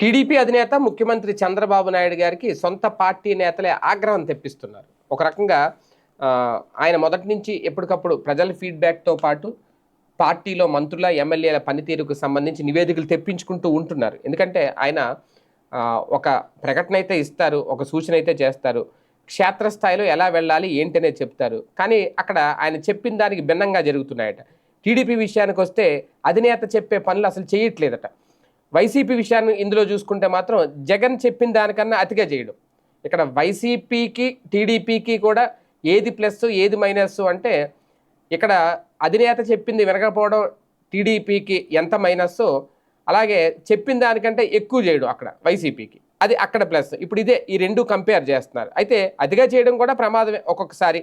TDP అధినేత ముఖ్యమంత్రి చంద్రబాబు నాయుడు గారికి సొంత పార్టీ నేతలే ఆగ్రహం తెప్పిస్తున్నారు. ఒక రకంగా ఆయన మొదటి నుంచి ఎప్పటికప్పుడు ప్రజల ఫీడ్బ్యాక్తో పాటు పార్టీలో మంత్రుల ఎమ్మెల్యేల పనితీరుకు సంబంధించి నివేదికలు తెప్పించుకుంటూ ఉంటున్నారు. ఎందుకంటే ఆయన ఒక ప్రకటన అయితే ఇస్తారు ఒక సూచన అయితే చేస్తారు. క్షేత్రస్థాయిలో ఎలా వెళ్ళాలి ఏంటనే చెప్తారు. కానీ అక్కడ ఆయన చెప్పిన దానికి భిన్నంగా జరుగుతున్నాయట. టీడీపీ విషయానికి వస్తే అధినేత చెప్పే పనులు అసలు చేయట్లేదట. వైసీపీ విషయాన్ని ఇందులో చూసుకుంటే మాత్రం జగన్ చెప్పిన దానికన్నా అతిగా చేయడం. ఇక్కడ వైసీపీకి టీడీపీకి కూడా ఏది ప్లస్ ఏది మైనస్ అంటే ఇక్కడ అధినేత చెప్పింది వినకపోవడం టీడీపీకి ఎంత మైనస్ అలాగే చెప్పిన దానికంటే ఎక్కువ చేయడం అక్కడ వైసీపీకి. అది అక్కడ ప్లస్. ఇప్పుడు ఇదే ఈ రెండు కంపేర్ చేస్తున్నారు. అయితే అతిగా చేయడం కూడా ప్రమాదమే ఒక్కొక్కసారి.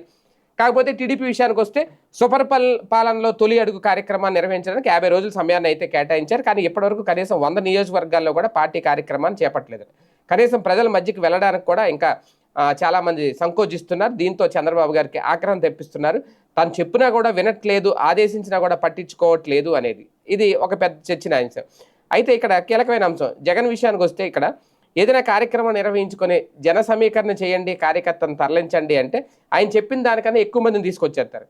కాకపోతే టీడీపీ విషయానికి వస్తే సూపర్ పల్ పాలనలో తొలి అడుగు కార్యక్రమాన్ని నిర్వహించడానికి యాభై రోజుల సమయాన్ని అయితే కేటాయించారు. కానీ ఇప్పటివరకు కనీసం వంద నియోజకవర్గాల్లో కూడా పార్టీ కార్యక్రమాన్ని చేపట్టలేదు. కనీసం ప్రజల మధ్యకి వెళ్ళడానికి కూడా ఇంకా చాలామంది సంకోచిస్తున్నారు. దీంతో చంద్రబాబు గారికి ఆగ్రహం తెప్పిస్తున్నారు. తాను చెప్పినా కూడా వినట్లేదు ఆదేశించినా కూడా పట్టించుకోవట్లేదు అనేది. ఇది ఒక పెద్ద చర్చిన అంశం అయితే ఇక్కడ కీలకమైన అంశం. జగన్ విషయానికి వస్తే ఇక్కడ ఏదైనా కార్యక్రమం నిర్వహించుకొని జన సమీకరణ చేయండి కార్యకర్తను తరలించండి అంటే ఆయన చెప్పిన దానికన్నా ఎక్కువ మందిని తీసుకొచ్చేస్తారు.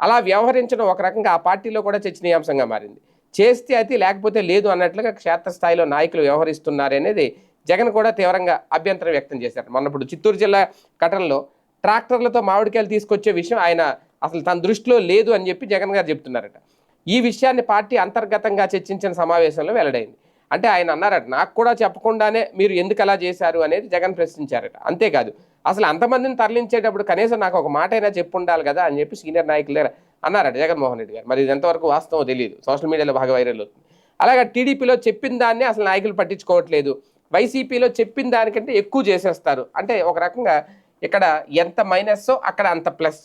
అలా వ్యవహరించడం ఒక రకంగా ఆ పార్టీలో కూడా చర్చనీయాంశంగా మారింది. చేస్తే అది లేకపోతే లేదు అన్నట్లుగా క్షేత్రస్థాయిలో నాయకులు వ్యవహరిస్తున్నారనేది జగన్ కూడా తీవ్రంగా అభ్యంతరం వ్యక్తం చేశారు. మొన్నప్పుడు చిత్తూరు జిల్లా ఘటనలో ట్రాక్టర్లతో మామిడికాయలు తీసుకొచ్చే విషయం ఆయన అసలు తన దృష్టిలో లేదు అని చెప్పి జగన్ గారు చెప్తున్నారట. ఈ విషయాన్ని పార్టీ అంతర్గతంగా చర్చించిన సమావేశంలో వెల్లడైంది. అంటే ఆయన అన్నారట నాకు కూడా చెప్పకుండానే మీరు ఎందుకు అలా చేశారు అనేది జగన్ ప్రశ్నించారట. అంతేకాదు అసలు అంతమందిని తరలించేటప్పుడు కనీసం నాకు ఒక మాట అయినా చెప్పు ఉండాలి కదా అని చెప్పి సీనియర్ నాయకులు దగ్గర అన్నారట జగన్మోహన్ రెడ్డి గారు. మరి ఇది ఎంతవరకు వాస్తవం తెలియదు సోషల్ మీడియాలో బాగా వైరల్ అవుతుంది. అలాగే టీడీపీలో చెప్పిన దాన్ని అసలు నాయకులు పట్టించుకోవట్లేదు. వైసీపీలో చెప్పిన దానికంటే ఎక్కువ చేసేస్తారు. అంటే ఒక రకంగా ఇక్కడ ఎంత మైనస్ అక్కడ అంత ప్లస్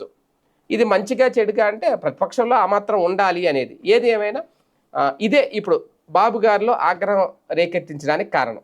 ఇది మంచిగా చెడుగా అంటే ప్రతిపక్షంలో ఆ మాత్రం ఉండాలి అనేది. ఏది ఏమైనా ఇదే ఇప్పుడు బాబు గారిలో ఆగ్రహం రేకెత్తించడానికి కారణం.